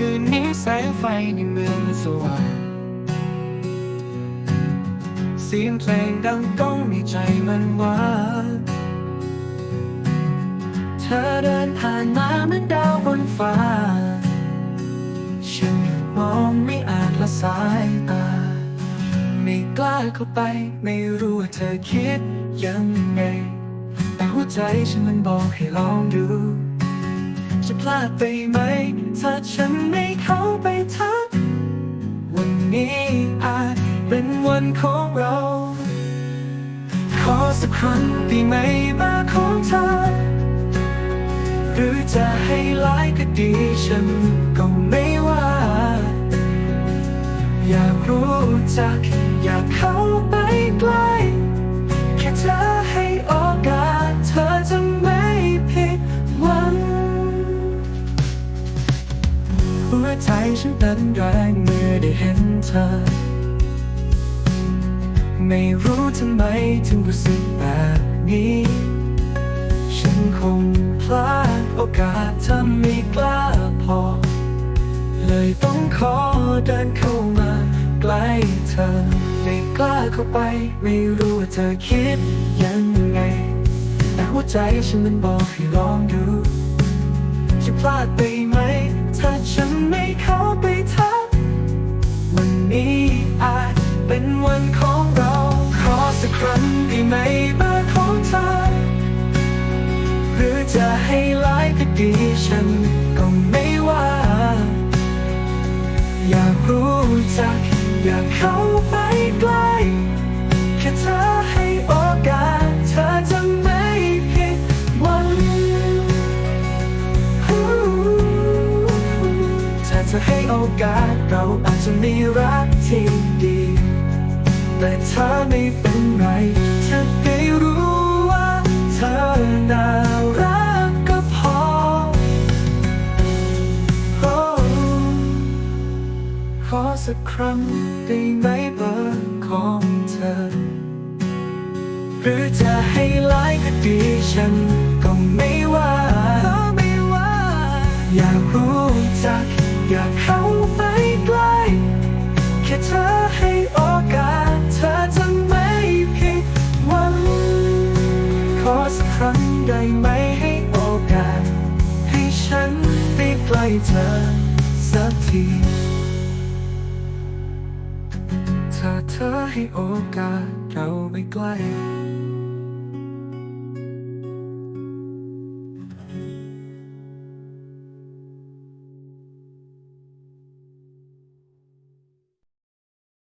คืนนี้แสงไฟในเมืองสว่างเสียงเพลงดังก้องในใจมันว่าเธอเดินผ่านมาเหมือนดาวบนฟ้า ฉันมองไม่อาจละสายตา ไม่กล้าเข้าไป ไม่รู้ว่าเธอคิดยังไง แต่หัวใจฉันมันบอกให้ลองดู จะพลาดไปไหม ถ้าฉันไม่เข้าไปทัก วันนี้อาจเป็นวันของเรา ขอสักครั้งด้ไหมเบอร์ของเธอ หรือจะให้ไลน์ก็ดีฉันก็ไม่ว่า อยากรู้จัก ใจฉันเต้นแรงเมื่อได้เห็นเธอ ไม่รู้ทำไมถึงรู้สึกแบบนี้ ฉันคงพลาดโอกาสทำไม่กล้าพอ เลยต้องขอเดินเข้ามาใกล้เธอ ไม่กล้าเข้าไป ไม่รู้ว่าเธอคิดยังไง แต่หัวใจฉันมันบอกให้ลองดูจะพลาดไปไหม ถ้าฉันไม่เข้าไปทักวันนี้อาจเป็นวันของเราขอสักครั้งได้ไหมเบอร์ของเธอ หรือจะให้ลน์ก็ดีฉันก็ไม่ว่า อยากรู้จักอยากเข้าไปใกล้แค่เธอให้ เธอให้โอกาสเราอาจจะมีรักที่ดี แต่เธอไม่เป็นไรเธอได้รู้ว่าเธอน่ารักก็พอโอ้ขอสักครั้งได้ไหมเบอร์ของเธอ หรือจะให้ลน์ก็ดีฉันก็ไม่ว่าไม่ว่า อยากรู้จัก อยากเข้าไปใกล้แค่เธอให้โอกาสเธอจะไม่ผิดหวังขอสักครั้งได้ไหมให้โอกาส ให้ฉันได้ใกล้เธอสักทีถ้าเธอให้โอกาสเราไปใกล้